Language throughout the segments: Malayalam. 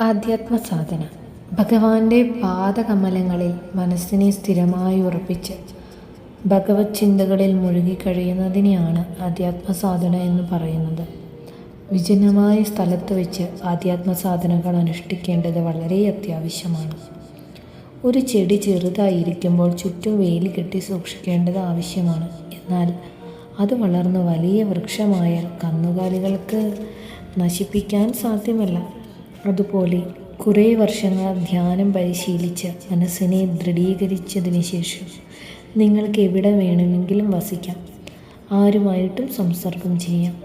ആധ്യാത്മ സാധന ഭഗവാന്റെ പാദകമലങ്ങളിൽ മനസ്സിനെ സ്ഥിരമായി ഉറപ്പിച്ച് ഭഗവത് ചിന്തകളിൽ മുഴുകിക്കഴിയുന്നതിനെയാണ് ആധ്യാത്മ സാധന എന്ന് പറയുന്നത്. വിജനമായ സ്ഥലത്ത് വെച്ച് ആധ്യാത്മ സാധനകൾ അനുഷ്ഠിക്കേണ്ടത് വളരെ അത്യാവശ്യമാണ്. ഒരു ചെടി ചെറുതായിരിക്കുമ്പോൾ ചുറ്റും വേലി കെട്ടി സൂക്ഷിക്കേണ്ടത് ആവശ്യമാണ്. എന്നാൽ അത് വളർന്ന് വലിയ വൃക്ഷമായാൽ കന്നുകാലികൾക്ക് നശിപ്പിക്കാൻ സാധ്യമല്ല. അതുപോലെ കുറേ വർഷങ്ങൾ ധ്യാനം പരിശീലിച്ച് മനസ്സിനെ ദൃഢീകരിച്ചതിന് ശേഷം നിങ്ങൾക്ക് എവിടെ വേണമെങ്കിലും വസിക്കാം. ആരുമായിട്ടും സംസർഗം ചെയ്യാം.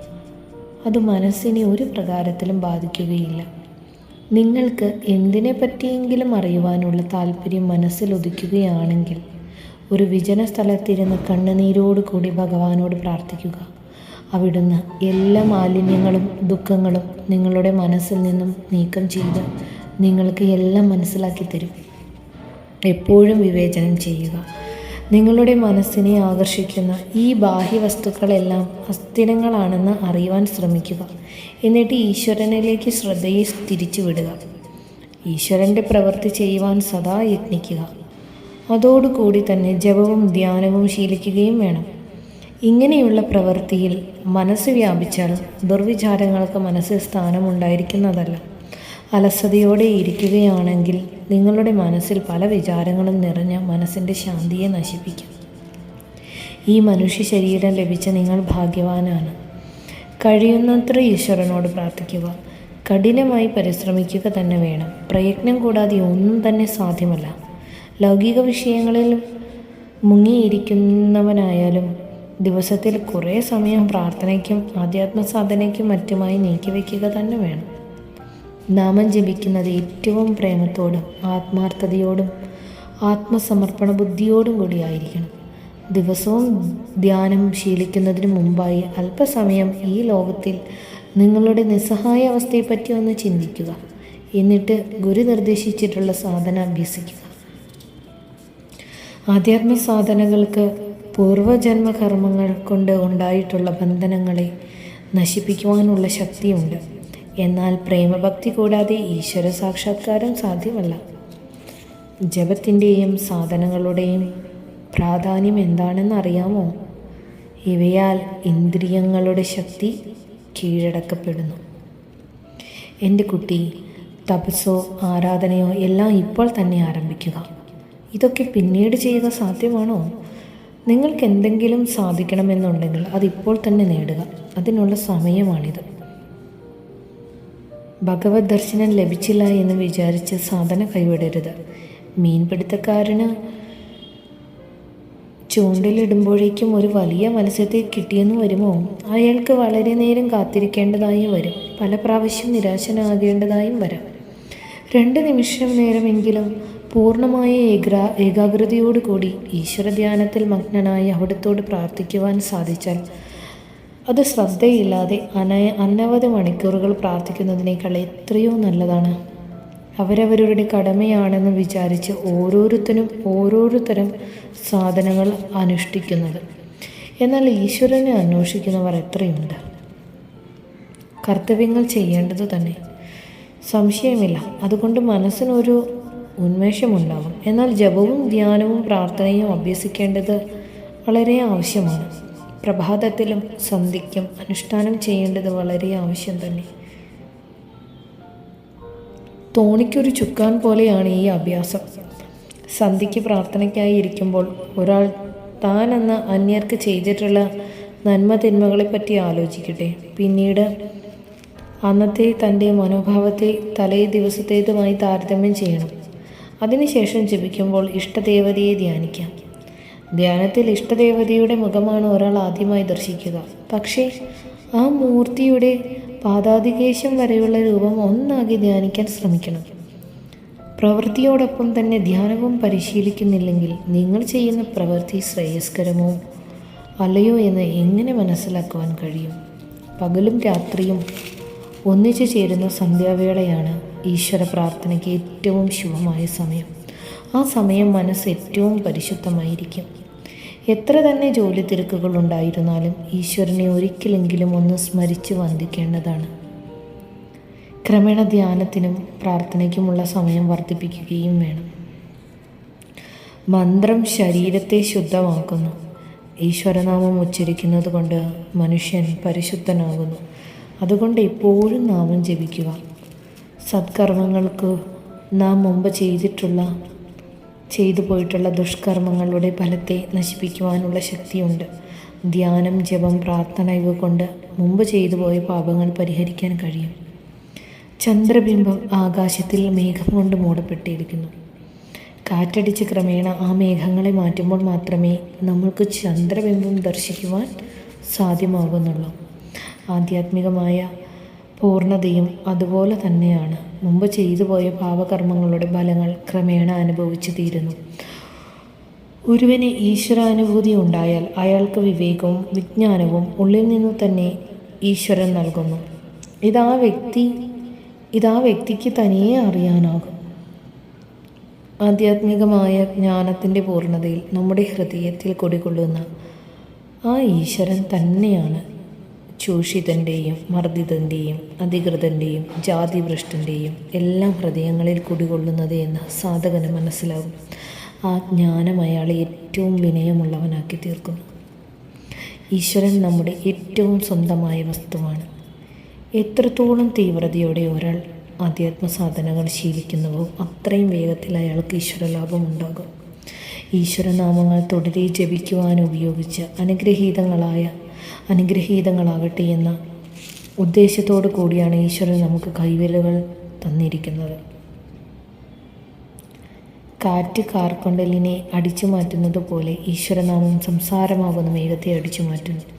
അത് മനസ്സിനെ ഒരു പ്രകാരത്തിലും ബാധിക്കുകയില്ല. നിങ്ങൾക്ക് എന്തിനെ പറ്റിയെങ്കിലും അറിയുവാനുള്ള താല്പര്യം മനസ്സിൽ ഒതുക്കുകയാണെങ്കിൽ ഒരു വിജന സ്ഥലത്തിരുന്ന് കണ്ണുനീരോടുകൂടി ഭഗവാനോട് പ്രാർത്ഥിക്കുക. അവിടുന്ന് എല്ലാ മാലിന്യങ്ങളും ദുഃഖങ്ങളും നിങ്ങളുടെ മനസ്സിൽ നിന്നും നീക്കം ചെയ്ത് നിങ്ങൾക്ക് എല്ലാം മനസ്സിലാക്കി തരും. എപ്പോഴും വിവേചനം ചെയ്യുക. നിങ്ങളുടെ മനസ്സിനെ ആകർഷിക്കുന്ന ഈ ബാഹ്യ വസ്തുക്കളെല്ലാം അസ്ഥിരങ്ങളാണെന്ന് അറിയുവാൻ ശ്രമിക്കുക. എന്നിട്ട് ഈശ്വരനിലേക്ക് ശ്രദ്ധയെ തിരിച്ചു വിടുക ഈശ്വരന്റെ പ്രവൃത്തി ചെയ്യുവാൻ സദാ യത്നിക്കുക. അതോടുകൂടി തന്നെ ജപവും ധ്യാനവും ശീലിക്കുകയും വേണം. ഇങ്ങനെയുള്ള പ്രവൃത്തിയിൽ മനസ്സ് വ്യാപിച്ചാൽ ദുർവിചാരങ്ങൾക്ക് മനസ്സിൽ സ്ഥാനമുണ്ടായിരിക്കുന്നതല്ല. അലസതയോടെ ഇരിക്കുകയാണെങ്കിൽ നിങ്ങളുടെ മനസ്സിൽ പല വിചാരങ്ങളും നിറഞ്ഞ മനസ്സിന്റെ ശാന്തിയെ നശിപ്പിക്കും. ഈ മനുഷ്യ ശരീരം ലഭിച്ച നിങ്ങൾ ഭാഗ്യവാനാണ്. കഴിയുന്നത്ര ഈശ്വരനോട് പ്രാർത്ഥിക്കുക. കഠിനമായി പരിശ്രമിക്കുക തന്നെ വേണം. പ്രയത്നം കൂടാതെ ഒന്നും തന്നെ സാധ്യമല്ല. ലൗകിക വിഷയങ്ങളിൽ മുങ്ങിയിരിക്കുന്നവനായാലും ദിവസത്തിൽ കുറേ സമയം പ്രാർത്ഥനയ്ക്കും ആധ്യാത്മ സാധനയ്ക്കും മറ്റുമായി നീക്കിവെക്കുക തന്നെ വേണം. നാമം ജപിക്കുന്നത് ഏറ്റവും പ്രേമത്തോടും ആത്മാർത്ഥതയോടും ആത്മസമർപ്പണ ബുദ്ധിയോടും കൂടിയായിരിക്കണം. ദിവസവും ധ്യാനം ശീലിക്കുന്നതിന് മുമ്പായി അല്പസമയം ഈ ലോകത്തിൽ നിങ്ങളുടെ നിസ്സഹായ അവസ്ഥയെപ്പറ്റി ഒന്ന് ചിന്തിക്കുക. എന്നിട്ട് ഗുരു നിർദ്ദേശിച്ചിട്ടുള്ള സാധന അഭ്യസിക്കുക. ആധ്യാത്മ സാധനകൾക്ക് പൂർവജന്മ കർമ്മങ്ങൾ കൊണ്ട് ഉണ്ടായിട്ടുള്ള ബന്ധനങ്ങളെ നശിപ്പിക്കുവാനുള്ള ശക്തിയുണ്ട്. എന്നാൽ പ്രേമഭക്തി കൂടാതെ ഈശ്വര സാക്ഷാത്കാരം സാധ്യമല്ല. ജപത്തിന്റെയും സാധനങ്ങളുടെയും പ്രാധാന്യം എന്താണെന്ന് അറിയാമോ ഇവയാൽ ഇന്ദ്രിയങ്ങളുടെ ശക്തി കീഴടക്കപ്പെടുന്നു. എന്റെ കുട്ടി തപസ്സോ ആരാധനയോ എല്ലാം ഇപ്പോൾ തന്നെ ആരംഭിക്കുക. ഇതൊക്കെ പിന്നീട് ചെയ്യുക സാധ്യമാണോ? നിങ്ങൾക്ക് എന്തെങ്കിലും സാധിക്കണമെന്നുണ്ടെങ്കിൽ അതിപ്പോൾ തന്നെ നേടുക. അതിനുള്ള സമയമാണിത്. ഭഗവത് ദർശനം ലഭിച്ചില്ല എന്ന് വിചാരിച്ച് സാധന കൈവിടരുത്. മീൻപിടുത്തക്കാരന് ചൂണ്ടിലിടുമ്പോഴേക്കും ഒരു വലിയ മത്സ്യത്തെ കിട്ടിയെന്ന് വരുമോ? അയാൾക്ക് വളരെ നേരം കാത്തിരിക്കേണ്ടതായും വരും. പല പ്രാവശ്യം നിരാശനാകേണ്ടതായും വരാം. രണ്ട് നിമിഷം നേരമെങ്കിലും പൂർണമായ ഏകാ ഏകാഗ്രതയോടുകൂടി ഈശ്വര ധ്യാനത്തിൽ മഗ്നനായി അവിടത്തോട് പ്രാർത്ഥിക്കുവാൻ സാധിച്ചാൽ അത് ശ്രദ്ധയില്ലാതെ അന അനവധി മണിക്കൂറുകൾ പ്രാർത്ഥിക്കുന്നതിനേക്കാൾ എത്രയോ നല്ലതാണ്. അവരവരുടെ കടമയാണെന്ന് വിചാരിച്ച് ഓരോരുത്തരും ഓരോരുത്തരും സാധനങ്ങൾ അനുഷ്ഠിക്കുന്നത്. എന്നാൽ ഈശ്വരനെ അന്വേഷിക്കുന്നവർ എത്രയുണ്ട്? കർത്തവ്യങ്ങൾ ചെയ്യേണ്ടത് തന്നെ. സംശയമില്ല. അതുകൊണ്ട് മനസ്സിനൊരു ഉന്മേഷമുണ്ടാകും എന്നാൽ ജപവും ധ്യാനവും പ്രാർത്ഥനയും അഭ്യസിക്കേണ്ടത് വളരെ ആവശ്യമാണ്. പ്രഭാതത്തിലും സന്ധിക്കും അനുഷ്ഠാനം ചെയ്യേണ്ടത് വളരെ ആവശ്യം തന്നെ. തോണിക്കൊരു ചുക്കാൻ പോലെയാണ് ഈ അഭ്യാസം. സന്ധിക്ക് പ്രാർത്ഥനയ്ക്കായി ഇരിക്കുമ്പോൾ ഒരാൾ താൻ അന്ന് അന്യർക്ക് ചെയ്തിട്ടുള്ള നന്മ തിന്മകളെപ്പറ്റി ആലോചിക്കട്ടെ. പിന്നീട് അന്നത്തെ തന്റെ മനോഭാവത്തെ തലേ ദിവസത്തേതുമായി താരതമ്യം ചെയ്യണം. അതിനുശേഷം ജപിക്കുമ്പോൾ ഇഷ്ടദേവതയെ ധ്യാനിക്കാം. ധ്യാനത്തിൽ ഇഷ്ടദേവതയുടെ മുഖമാണ് ഒരാൾ ആദ്യമായി ദർശിക്കുക. പക്ഷേ ആ മൂർത്തിയുടെ പാദാതികേശം വരെയുള്ള രൂപം ഒന്നാകെ ധ്യാനിക്കാൻ ശ്രമിക്കണം. പ്രവൃത്തിയോടൊപ്പം തന്നെ ധ്യാനവും പരിശീലിക്കുന്നില്ലെങ്കിൽ നിങ്ങൾ ചെയ്യുന്ന പ്രവൃത്തി ശ്രേയസ്കരമോ അല്ലയോ എന്ന് എങ്ങനെ മനസ്സിലാക്കുവാൻ കഴിയും? പകലും രാത്രിയും ഒന്നിച്ചു ചേരുന്ന സന്ധ്യാവേളയാണ് ഈശ്വര പ്രാർത്ഥനയ്ക്ക് ഏറ്റവും ശുഭമായ സമയം. ആ സമയം മനസ്സ് ഏറ്റവും പരിശുദ്ധമായിരിക്കും. എത്ര തന്നെ ജോലി തിരക്കുകൾ ഉണ്ടായിരുന്നാലും ഈശ്വരനെ ഒരിക്കലെങ്കിലും ഒന്ന് സ്മരിച്ച് വന്ദിക്കേണ്ടതാണ്. ക്രമേണ ധ്യാനത്തിനും പ്രാർത്ഥനയ്ക്കുമുള്ള സമയം വർദ്ധിപ്പിക്കുകയും വേണം. മന്ത്രം ശരീരത്തെ ശുദ്ധമാക്കുന്നു. ഈശ്വരനാമം ഉച്ചരിക്കുന്നത് കൊണ്ട് മനുഷ്യൻ പരിശുദ്ധനാകുന്നു. അതുകൊണ്ട് എപ്പോഴും നാമം ജപിക്കുക. സത്കർമ്മങ്ങൾക്ക് നാം മുമ്പ് ചെയ്തിട്ടുള്ള ചെയ്തു പോയിട്ടുള്ള ദുഷ്കർമ്മങ്ങളുടെ ഫലത്തെ നശിപ്പിക്കുവാനുള്ള ശക്തിയുണ്ട്. ധ്യാനം ജപം പ്രാർത്ഥന ഇവ കൊണ്ട് മുമ്പ് ചെയ്തു പോയ പാപങ്ങൾ പരിഹരിക്കാൻ കഴിയും. ചന്ദ്രബിംബം ആകാശത്തിൽ മേഘം കൊണ്ട് മൂടപ്പെട്ടിരിക്കുന്നു. കാറ്റടിച്ച് ക്രമേണ ആ മേഘങ്ങളെ മാറ്റുമ്പോൾ മാത്രമേ നമ്മൾക്ക് ചന്ദ്രബിംബം ദർശിക്കുവാൻ സാധ്യമാകുന്നുള്ളൂ. ആധ്യാത്മികമായ പൂർണതയും അതുപോലെ തന്നെയാണ്. മുമ്പ് ചെയ്തു പോയ പാപകർമ്മങ്ങളുടെ ഫലങ്ങൾ ക്രമേണ അനുഭവിച്ചു തീരുന്നു. ഒരുവന് ഈശ്വരാനുഭൂതി ഉണ്ടായാൽ അയാൾക്ക് വിവേകവും വിജ്ഞാനവും ഉള്ളിൽ നിന്നു തന്നെ ഈശ്വരൻ നൽകുന്നു. ഇതാ വ്യക്തി ഇതാ വ്യക്തിക്ക് തനിയെ അറിയാനാകും. ആധ്യാത്മികമായ ജ്ഞാനത്തിന്റെ പൂർണതയിൽ നമ്മുടെ ഹൃദയത്തിൽ കുടികൊള്ളുന്ന ആ ഈശ്വരൻ തന്നെയാണ്. ചൂഷിതന്റെയും മർദ്ദിതന്റെയും അധികൃതന്റെയും ജാതിഭ്രഷ്ടന്റെയും എല്ലാം ഹൃദയങ്ങളിൽ കുടികൊള്ളുന്നത് എന്ന് സാധകന് മനസ്സിലാകും. ആ ജ്ഞാനം അയാളെ ഏറ്റവും വിനയമുള്ളവനാക്കി തീർക്കുന്നു ഈശ്വരൻ നമ്മുടെ ഏറ്റവും സ്വന്തമായ വസ്തുവാണ്. എത്രത്തോളം തീവ്രതയോടെ ഒരാൾ ആധ്യാത്മ സാധനങ്ങൾ ശീലിക്കുന്നുവോ അത്രയും വേഗത്തിൽ അയാൾക്ക് ഈശ്വരലാഭം ഉണ്ടാകും ഈശ്വരനാമങ്ങൾ തുടരെ ജപിക്കുവാൻ ഉപയോഗിച്ച അനുഗ്രഹീതങ്ങളായ അനുഗ്രഹീതങ്ങളാകട്ടെ എന്ന ഉദ്ദേശത്തോടു കൂടിയാണ് ഈശ്വരൻ നമുക്ക് കൈവിരലുകൾ തന്നിരിക്കുന്നത്. കാറ്റ് കാർക്കൊണ്ടലിനെ അടിച്ചു മാറ്റുന്നത് പോലെ ഈശ്വരനാമം സംസാരമാകുന്ന മേഘത്തെ അടിച്ചു മാറ്റുന്നു